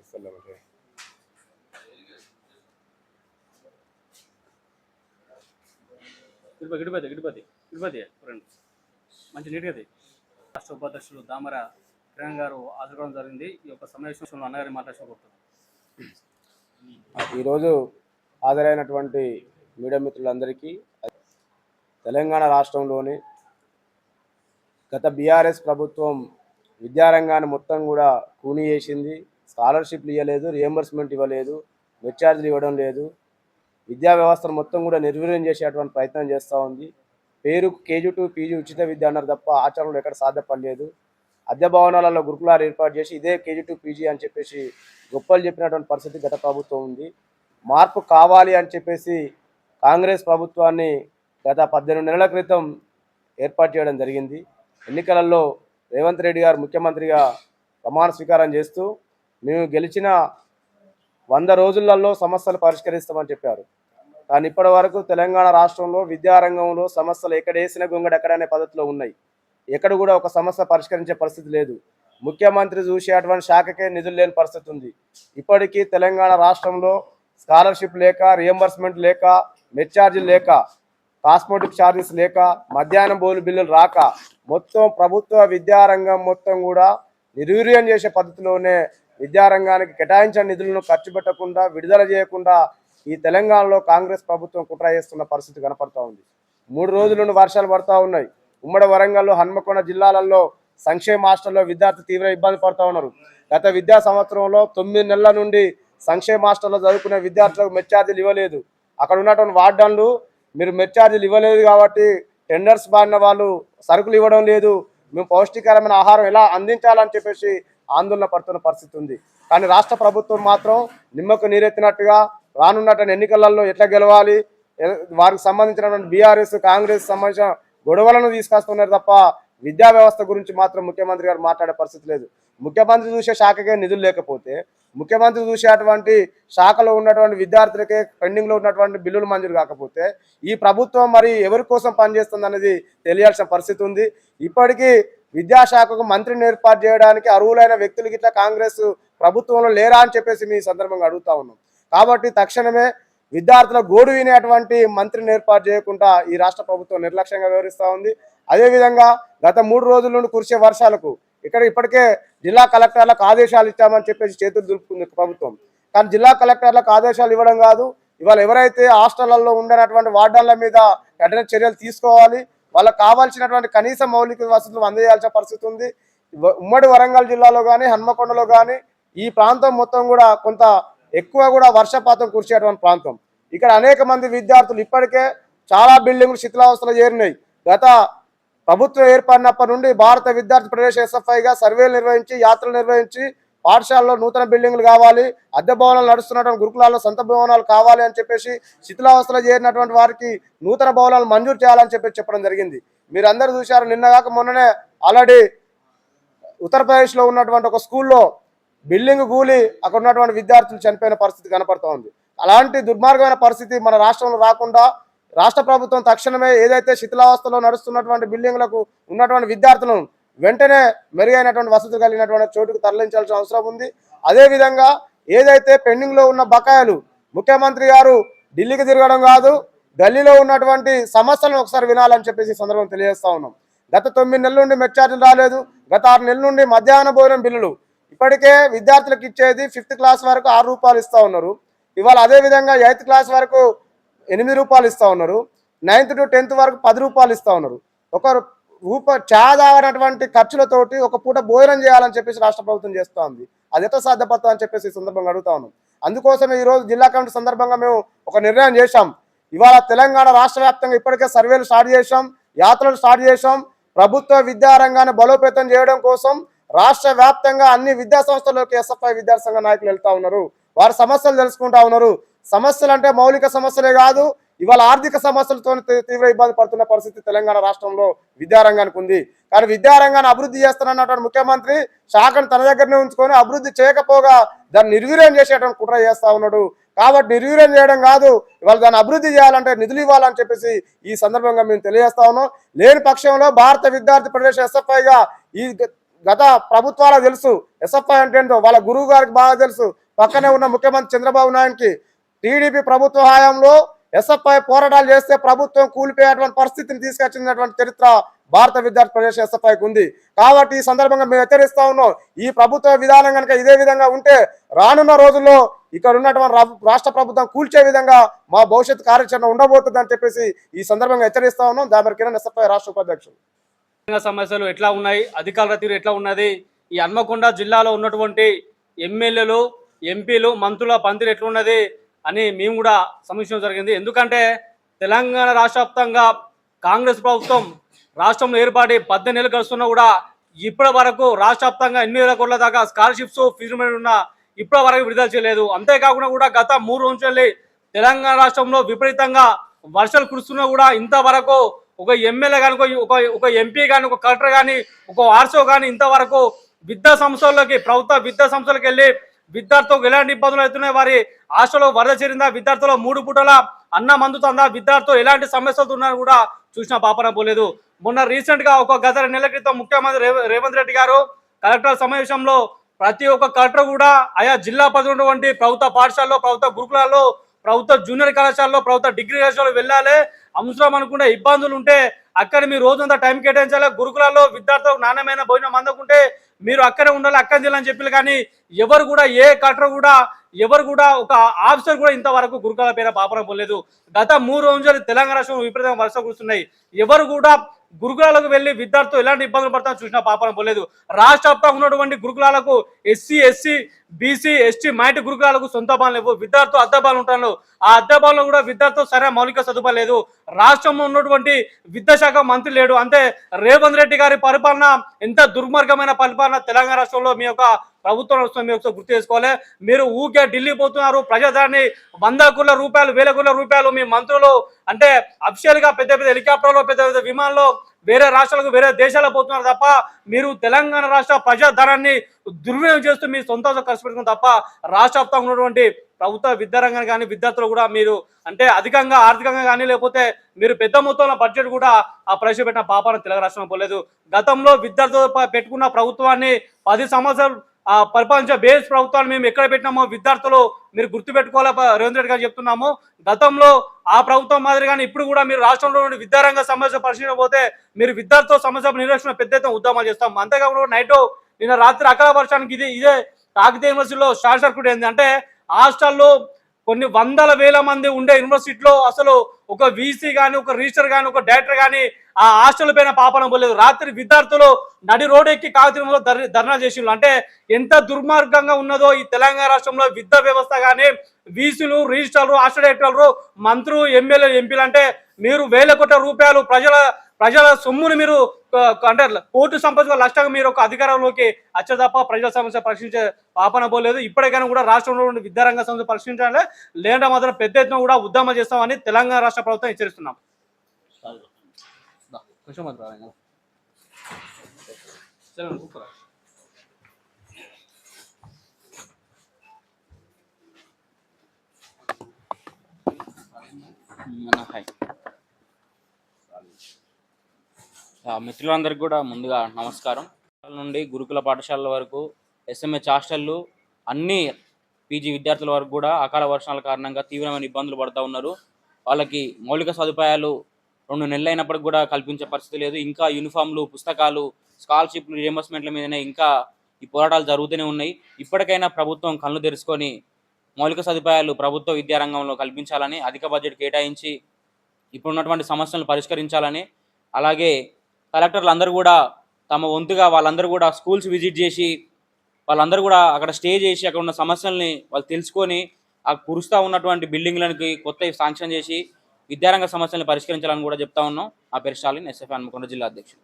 ఇస్తలేమంటే గిడిపతి గిడిపతి గిడిపతి గిడిపతి friend మంచి నీట్గా అది రాష్ట్ర ఉపాధ్యక్షులు దామర కిరణ్ గారు హాజరుకోవడం జరిగింది. ఈ యొక్క సమావేశంలో అన్నగారి మాట్లాడుకోబోతున్నారు ఈరోజు హాజరైనటువంటి మీడియా మిత్రులందరికీ తెలంగాణ రాష్ట్రంలోని గత బీఆర్ఎస్ ప్రభుత్వం విద్యారంగాన్ని మొత్తం కూడా కూని చేసింది. స్కాలర్షిప్లు ఇవ్వలేదు రియంబర్స్మెంట్ ఇవ్వలేదు మెచ్చార్జీలు ఇవ్వడం లేదు. విద్యా వ్యవస్థను మొత్తం కూడా నిర్వీర్యం చేసేటువంటి ప్రయత్నం చేస్తూ ఉంది. పేరు కేజీ టు పీజీ ఉచిత విద్య అన్నారు తప్ప ఆచరణలో ఎక్కడ సాధ్యపడలేదు. అద్దె భవనాలలో గురుకులాలు ఏర్పాటు చేసి ఇదే కేజీ టు పీజీ అని చెప్పేసి గొప్పలు చెప్పినటువంటి పరిస్థితి గత ప్రభుత్వం ఉంది. మార్పు కావాలి అని చెప్పేసి కాంగ్రెస్ ప్రభుత్వాన్ని గత పద్దెనిమిది నెలల క్రితం ఏర్పాటు చేయడం జరిగింది. ఎన్నికలలో రేవంత్ రెడ్డి గారు ముఖ్యమంత్రిగా ప్రమాణ స్వీకారం చేస్తూ మేము గెలిచిన వంద రోజులలో సమస్యలు పరిష్కరిస్తామని చెప్పారు. కానీ ఇప్పటి వరకు తెలంగాణ రాష్ట్రంలో విద్యారంగంలో సమస్యలు ఎక్కడేసిన గొంగడు ఎక్కడనే పద్ధతిలో ఉన్నాయి. ఎక్కడ కూడా ఒక సమస్య పరిష్కరించే పరిస్థితి లేదు. ముఖ్యమంత్రి చూసి అటువంటి శాఖకే నిధులు లేని పరిస్థితి ఉంది. ఇప్పటికీ తెలంగాణ రాష్ట్రంలో స్కాలర్షిప్ లేక రియంబర్స్మెంట్ లేక మెచ్చార్జీలు లేక కాస్మోటిక్ ఛార్జెస్ లేక మధ్యాహ్నం భోజన బిల్లులు రాక మొత్తం ప్రభుత్వ విద్యారంగం మొత్తం కూడా నిర్వీర్యం చేసే పద్ధతిలోనే విద్యారంగానికి కేటాయించిన నిధులను ఖర్చు పెట్టకుండా విడుదల చేయకుండా ఈ తెలంగాణలో కాంగ్రెస్ ప్రభుత్వం కుట్ర చేస్తున్న పరిస్థితి కనపడతా ఉంది. మూడు రోజులను వర్షాలు పడతా ఉన్నాయి. ఉమ్మడి వరంగల్లో హన్మకొండ జిల్లాలలో సంక్షేమ హాస్టల్లో విద్యార్థి తీవ్ర ఇబ్బంది పడుతూ ఉన్నారు. గత విద్యా సంవత్సరంలో తొమ్మిది నెలల నుండి సంక్షేమ హాస్టల్లో చదువుకునే విద్యార్థులకు మెచ్చార్జీలు ఇవ్వలేదు. అక్కడ ఉన్నటువంటి వార్డన్లు మీరు మెచ్చార్జీలు ఇవ్వలేదు కాబట్టి టెండర్స్ బారిన వాళ్ళు సరుకులు ఇవ్వడం లేదు. మేము పౌష్టికరమైన ఆహారం ఎలా అందించాలని చెప్పేసి ఆందోళన పడుతున్న పరిస్థితి ఉంది. కానీ రాష్ట్ర ప్రభుత్వం మాత్రం నిమ్మకు నీరెత్తినట్టుగా రానున్నటువంటి ఎన్నికలలో ఎట్లా గెలవాలి వారికి సంబంధించినటువంటి బీఆర్ఎస్ కాంగ్రెస్ సంబంధించిన గొడవలను తీసుకొస్తున్నారు తప్ప విద్యా వ్యవస్థ గురించి మాత్రం ముఖ్యమంత్రి గారు మాట్లాడే పరిస్థితి లేదు. ముఖ్యమంత్రి చూసే శాఖకే నిధులు లేకపోతే ముఖ్యమంత్రి చూసేటువంటి శాఖలో ఉన్నటువంటి విద్యార్థులకే పెండింగ్లో ఉన్నటువంటి బిల్లులు మంజూరు కాకపోతే ఈ ప్రభుత్వం మరి ఎవరి కోసం పనిచేస్తుంది అనేది తెలియాల్సిన పరిస్థితి ఉంది. ఇప్పటికీ విద్యాశాఖకు మంత్రిని ఏర్పాటు చేయడానికి అర్హులైన వ్యక్తులు గిట్ల కాంగ్రెస్ ప్రభుత్వంలో లేరా అని చెప్పేసి మీ సందర్భంగా అడుగుతా ఉన్నాం. కాబట్టి తక్షణమే విద్యార్థుల గోడు వినేటువంటి మంత్రిని ఏర్పాటు చేయకుండా ఈ రాష్ట్ర ప్రభుత్వం నిర్లక్ష్యంగా వివరిస్తూ ఉంది. అదేవిధంగా గత మూడు రోజుల నుండి కురిసే వర్షాలకు ఇక్కడ ఇప్పటికే జిల్లా కలెక్టర్లకు ఆదేశాలు ఇచ్చామని చెప్పేసి చేతులు దులుపుకుంది ప్రభుత్వం. కానీ జిల్లా కలెక్టర్లకు ఆదేశాలు ఇవ్వడం కాదు. ఇవాళ ఎవరైతే హాస్టళ్ళలో ఉండనటువంటి వార్డన్ల మీద కఠిన చర్యలు తీసుకోవాలి వాళ్ళకు కావాల్సినటువంటి కనీస మౌలిక వసతులు అందజేయాల్సిన పరిస్థితి ఉంది. ఉమ్మడి వరంగల్ జిల్లాలో కానీ హన్మకొండలో కానీ ఈ ప్రాంతం మొత్తం కూడా కొంత ఎక్కువ కూడా వర్షపాతం కురిసేటువంటి ప్రాంతం. ఇక్కడ అనేక మంది విద్యార్థులు ఇప్పటికే చాలా బిల్డింగ్లు శిథిలావస్థలు చేరినాయి. గత ప్రభుత్వం ఏర్పడినప్పటి నుండి భారత విద్యార్థి ప్రదేశ్ ఎస్ఎఫ్ఐగా సర్వేలు నిర్వహించి యాత్రలు నిర్వహించి పాఠశాలలో నూతన బిల్డింగ్లు కావాలి అద్దె భవనాలు నడుస్తున్నటువంటి గురుకులాల్లో సొంత భవనాలు కావాలి అని చెప్పేసి శిథిలావస్థలో చేరినటువంటి వారికి నూతన భవనాలు మంజూరు చేయాలని చెప్పి చెప్పడం జరిగింది. మీరందరూ చూశారు నిన్నగాక మొన్ననే ఆల్రెడీ ఉత్తరప్రదేశ్లో ఉన్నటువంటి ఒక స్కూల్లో బిల్డింగ్ కూలి అక్కడ ఉన్నటువంటి విద్యార్థులు చనిపోయిన పరిస్థితి కనపడుతూ ఉంది. అలాంటి దుర్మార్గమైన పరిస్థితి మన రాష్ట్రంలో రాకుండా రాష్ట్ర ప్రభుత్వం తక్షణమే ఏదైతే శిథిలావస్థలో నడుస్తున్నటువంటి బిల్డింగ్లకు ఉన్నటువంటి విద్యార్థులను వెంటనే మెరుగైనటువంటి వసతులు కలిగినటువంటి చోటుకు తరలించాల్సిన అవసరం ఉంది. అదేవిధంగా ఏదైతే పెండింగ్లో ఉన్న బకాయిలు ముఖ్యమంత్రి గారు ఢిల్లీకి తిరగడం కాదు ఢిల్లీలో ఉన్నటువంటి సమస్యలను ఒకసారి వినాలని చెప్పేసి సందర్భం తెలియజేస్తా ఉన్నాం. గత తొమ్మిది నెలల నుండి మెచ్చార్జీలు రాలేదు. గత ఆరు నెలల నుండి మధ్యాహ్న భోజనం బిల్లులు ఇప్పటికే విద్యార్థులకు ఇచ్చేది ఫిఫ్త్ క్లాస్ వరకు ఆరు రూపాయలు ఇస్తూ ఉన్నారు. ఇవాళ అదే విధంగా ఎయిత్ క్లాస్ వరకు ఎనిమిది రూపాయలు ఇస్తూ ఉన్నారు. నైన్త్ టు టెన్త్ వరకు పది రూపాయలు ఇస్తూ ఉన్నారు. ఒక రూప చా ఖర్చులతోటి ఒక పూట భోజనం చేయాలని చెప్పేసి రాష్ట్ర ప్రభుత్వం చేస్తోంది అది ఎట్లా సాధ్యపడుతుంది అని చెప్పేసి ఈ సందర్భంగా అడుగుతా ఉన్నాం. అందుకోసమే ఈరోజు జిల్లా కమిటీ సందర్భంగా మేము ఒక నిర్ణయం చేశాం. ఇవాళ తెలంగాణ రాష్ట్ర వ్యాప్తంగా ఇప్పటికే సర్వేలు స్టార్ట్ చేశాం. యాత్రలు స్టార్ట్ చేశాం. ప్రభుత్వ విద్యారంగాన్ని బలోపేతం చేయడం కోసం రాష్ట్ర వ్యాప్తంగా అన్ని విద్యా సంస్థల్లోకి ఎస్ఎఫ్ఐ విద్యాసంఘ నాయకులు వెళ్తా ఉన్నారు. వారి సమస్యలు తెలుసుకుంటా ఉన్నారు. సమస్యలు అంటే మౌలిక సమస్యలే కాదు ఇవాళ ఆర్థిక సమస్యలతో తీవ్ర ఇబ్బంది పడుతున్న పరిస్థితి తెలంగాణ రాష్ట్రంలో విద్యారంగానికి ఉంది. కానీ విద్యారంగాన్ని అభివృద్ధి చేస్తానన్నటువంటి ముఖ్యమంత్రి శాఖను తన దగ్గరనే ఉంచుకొని అభివృద్ధి చేయకపోగా దాన్ని నిర్వీర్యం చేసేటువంటి కుట్ర చేస్తా ఉన్నాడు. కాబట్టి నిర్వీర్యం చేయడం కాదు ఇవాళ దాన్ని అభివృద్ధి చేయాలంటే నిధులు ఇవ్వాలని చెప్పేసి ఈ సందర్భంగా మేము తెలియజేస్తా ఉన్నాం. లేని పక్షంలో భారత విద్యార్థి ప్రదేశ్ ఎస్ఎఫ్ఐగా ఈ గత ప్రభుత్వాలకు తెలుసు ఎస్ఎఫ్ఐ అంటే ఏంటో వాళ్ళ గురువు గారికి బాగా తెలుసు. పక్కనే ఉన్న ముఖ్యమంత్రి చంద్రబాబు నాయుడుకి టీడీపీ ప్రభుత్వ హయాంలో ఎస్ఎఫ్ఐ పోరాటాలు చేస్తే ప్రభుత్వం కూలిపోయేటువంటి పరిస్థితిని తీసుకొచ్చినటువంటి చరిత్ర భారత విద్యార్థి ప్రదేశ్ ఎస్ఎఫ్ఐకి ఉంది. కాబట్టి ఈ సందర్భంగా మేము హెచ్చరిస్తా ఉన్నాం. ఈ ప్రభుత్వ విధానం కనుక ఇదే విధంగా ఉంటే రానున్న రోజుల్లో ఇక్కడ ఉన్నటువంటి రా- రాష్ట్ర ప్రభుత్వం కూల్చే విధంగా మా భవిష్యత్ కార్యాచరణ ఉండబోతుందని చెప్పేసి ఈ సందర్భంగా హెచ్చరిస్తా ఉన్నాం. దాని కిరణ్ ఎస్ఎఫ్ఐ రాష్ట్ర ఉపాధ్యక్షుడు. సమస్యలు ఎట్లా ఉన్నాయి? అధికారుల తీరు ఎట్లా ఉన్నది? ఈ హన్మకొండ జిల్లాలో ఉన్నటువంటి ఎమ్మెల్యేలు ఎంపీలు మంత్రుల పందిరి ఎట్లున్నది అని మేము కూడా సమీక్షించడం జరిగింది. ఎందుకంటే తెలంగాణ రాష్ట్ర కాంగ్రెస్ ప్రభుత్వం రాష్ట్రంలో ఏర్పడి పద్దెనిమిది నెలలు గడుస్తున్నా కూడా ఇప్పటి వరకు రాష్ట్ర వ్యాప్తంగా ఎనిమిది వేల కోట్ల దాకా స్కాలర్షిప్స్ ఫీజు ఉన్న ఇప్పటి వరకు విడుదల చేయలేదు. అంతేకాకుండా కూడా గత మూడు రోజులు తెలంగాణ రాష్ట్రంలో విపరీతంగా వర్షాలు కురుస్తున్నా కూడా ఇంతవరకు ఒక ఎమ్మెల్యే కానీ ఒక ఒక ఎంపీ కానీ ఒక కలెక్టర్ కానీ ఒక ఆర్సో కానీ ఇంతవరకు విద్యా సంస్థల్లోకి ప్రభుత్వ విద్యా సంస్థలకు వెళ్ళి విద్యార్థులకు ఎలాంటి ఇబ్బందులు అవుతున్నాయి? వారి హాస్టల్లో వరద చేరిందా? విద్యార్థుల మూడు పూటల అన్నం అందుతుందా విద్యార్థులు ఎలాంటి సమస్యలు ఉన్నా కూడా చూసిన పాపన పోలేదు. మొన్న రీసెంట్గా ఒక గత నెల క్రితం ముఖ్యమంత్రి రేవంత్ రెడ్డి గారు కలెక్టర్ సమావేశంలో ప్రతి ఒక్క కలెక్టర్ కూడా ఆయా జిల్లా పరిధి ఉన్నటువంటి ప్రభుత్వ పాఠశాలలో ప్రభుత్వ గురుకులాల్లో ప్రభుత్వ జూనియర్ కళాశాలలో ప్రభుత్వ డిగ్రీ కళాశాలలో వెళ్ళాలి. అవసరం అనుకుంటే ఇబ్బందులు ఉంటే అక్కడ మీరు రోజంతా టైం కేటాయించాలి. గురుకులాల్లో విద్యార్థులకు నాణ్యమైన భోజనం అందకుంటే మీరు అక్కడే ఉండాలి అక్కడ చేయాలని చెప్పి కానీ ఎవరు కూడా ఏ కలెక్టర్ కూడా ఎవరు కూడా ఒక ఆఫీసర్ కూడా ఇంతవరకు గురుకుల పేర పాపన పోలేదు. గత మూడు రోజులు తెలంగాణ రాష్ట్రంలో విపరీతంగా వర్షం కురుస్తున్నాయి. ఎవరు కూడా గురుకులాలకు వెళ్ళి విద్యార్థులు ఎలాంటి ఇబ్బందులు పడతారో చూసిన పాపన పోలేదు. రాష్ట్ర ఉన్నటువంటి గురుకులాలకు ఎస్సీ ఎస్సీ బీసీ ఎస్టీ మైటి గురుకులాలకు సొంత బాలు లేవు. విద్యార్థులు అద్దె బాలు ఉంటారు. ఆ అద్దె కూడా విద్యార్థులు సరైన మౌలిక సదుపాయం లేదు. రాష్ట్రంలో ఉన్నటువంటి విద్యాశాఖ మంత్రి లేడు. అంతే రేవంత్ రెడ్డి గారి పరిపాలన ఎంత దుర్మార్గమైన పరిపాలన తెలంగాణ రాష్ట్రంలో మీ యొక్క ప్రభుత్వం వస్తుంది మీరు ఒకసారి గుర్తు చేసుకోవాలి. మీరు ఊకే ఢిల్లీ పోతున్నారు ప్రజాదాన్ని వంద కోట్ల రూపాయలు వేల కోట్ల రూపాయలు మీ మంత్రులు అంటే అఫిషియల్గా పెద్ద పెద్ద హెలికాప్టర్లో పెద్ద పెద్ద విమానంలో వేరే రాష్ట్రాలకు వేరే దేశాలకు పోతున్నారు తప్ప మీరు తెలంగాణ రాష్ట్ర ప్రజాధనాన్ని దుర్వినియోగం చేస్తూ మీ సొంత ఖర్చు పెట్టుకుని తప్ప రాష్ట్ర వ్యాప్తంగా ఉన్నటువంటి ప్రభుత్వ విద్యారంగం కానీ విద్యార్థులు కూడా మీరు అంటే అధికంగా ఆర్థికంగా కానీ లేకపోతే మీరు పెద్ద మొత్తంలో బడ్జెట్ కూడా ఆ ప్రవేశపెట్టిన పాపాలను తెలంగాణ రాష్ట్రం పోలేదు. గతంలో విద్యార్థులతో పెట్టుకున్న ప్రభుత్వాన్ని పది సంవత్సరాలు పరిపాలించే బేస్ ప్రభుత్వాన్ని మేము ఎక్కడ పెట్టినామో విద్యార్థులు మీరు గుర్తుపెట్టుకోవాలా రేవంత్ రెడ్డి గారు చెప్తున్నాము. గతంలో ఆ ప్రభుత్వం మాదిరిగానే ఇప్పుడు కూడా మీరు రాష్ట్రంలో విద్యారంగ సమస్య పరిశీలిపోతే మీరు విద్యార్థుల సమస్య నిర్లక్ష్యం పెద్ద ఎత్తున ఉద్యమాలు చేస్తాం. అంతేకాకుండా నైట్ నిన్న రాత్రి అకాల వర్షానికి ఇది ఇదే కాకితీయ యూనివర్సిటీలో షార్ట్ సర్క్యూట్ అయింది. అంటే హాస్టల్లో కొన్ని వందల వేల మంది ఉండే యూనివర్సిటీలో అసలు ఒక వీసీ కానీ ఒక రిజిస్టర్ కానీ ఒక డైరెక్టర్ కానీ ఆ హాస్టల్ పైన పాపన పోలేదు. రాత్రి విద్యార్థులు నడి రోడ్ ఎక్కి కాకతీయంలో ధర్నా చేసిండ్రు. అంటే ఎంత దుర్మార్గంగా ఉన్నదో ఈ తెలంగాణ రాష్ట్రంలో విద్యా వ్యవస్థ కానీ వీసీలు రిజిస్టర్లు హాస్టల్ డైరెక్టర్లు మంత్రులు ఎమ్మెల్యే ఎంపీలు అంటే మీరు వేల కోట్ల రూపాయలు ప్రజల ప్రజల సొమ్మును మీరు అంటే కోర్టు సంపద లక్షంగా మీరు ఒక అధికారంలోకి వచ్చే తప్ప ప్రజల సమస్య పరిశీలించే పాపన పోలేదు. ఇప్పటికైనా కూడా రాష్ట్రంలో ఉన్న విద్యారంగ సమస్య పరిశీలించాలి లేదంటే మాత్రం పెద్ద ఎత్తున కూడా ఉద్యమం చేస్తామని తెలంగాణ రాష్ట్ర ప్రభుత్వం హెచ్చరిస్తున్నాం. మన హాయ్ ఆ, మిత్రులందరికీ కూడా ముందుగా నమస్కారం. నుండి గురుకుల పాఠశాలల వరకు ఎస్ఎంహెచ్ హాస్టళ్ళు అన్ని పీజీ విద్యార్థుల వరకు కూడా అకాల వర్షాల కారణంగా తీవ్రమైన ఇబ్బందులు పడుతూ ఉన్నారు. వాళ్ళకి మౌలిక సదుపాయాలు రెండు నెలలు అయినప్పటికి కూడా కల్పించే పరిస్థితి లేదు. ఇంకా యూనిఫామ్లు పుస్తకాలు స్కాలర్షిప్లు రియంబర్స్మెంట్ల మీదనే ఇంకా ఈ పోరాటాలు జరుగుతూనే ఉన్నాయి. ఇప్పటికైనా ప్రభుత్వం కళ్ళు తెరుచుకొని మౌలిక సదుపాయాలు ప్రభుత్వ విద్యారంగంలో కల్పించాలని అధిక బడ్జెట్ కేటాయించి ఇప్పుడున్నటువంటి సమస్యలను పరిష్కరించాలని అలాగే కలెక్టర్లు అందరూ కూడా తమ వంతుగా వాళ్ళందరూ కూడా స్కూల్స్ విజిట్ చేసి వాళ్ళందరూ కూడా అక్కడ స్టే చేసి అక్కడ ఉన్న సమస్యల్ని వాళ్ళు తెలుసుకొని ఆ కురుస్తూ ఉన్నటువంటి బిల్డింగ్లకి కొత్త శాంక్షన్ చేసి విద్యారంగ సమస్యలను పరిష్కరించాలని కూడా చెప్తా ఉన్నాం. ఆ పేరు స్టాలిన్ ఎస్ఎఫ్ హన్మకొండ జిల్లా అధ్యక్షుడు.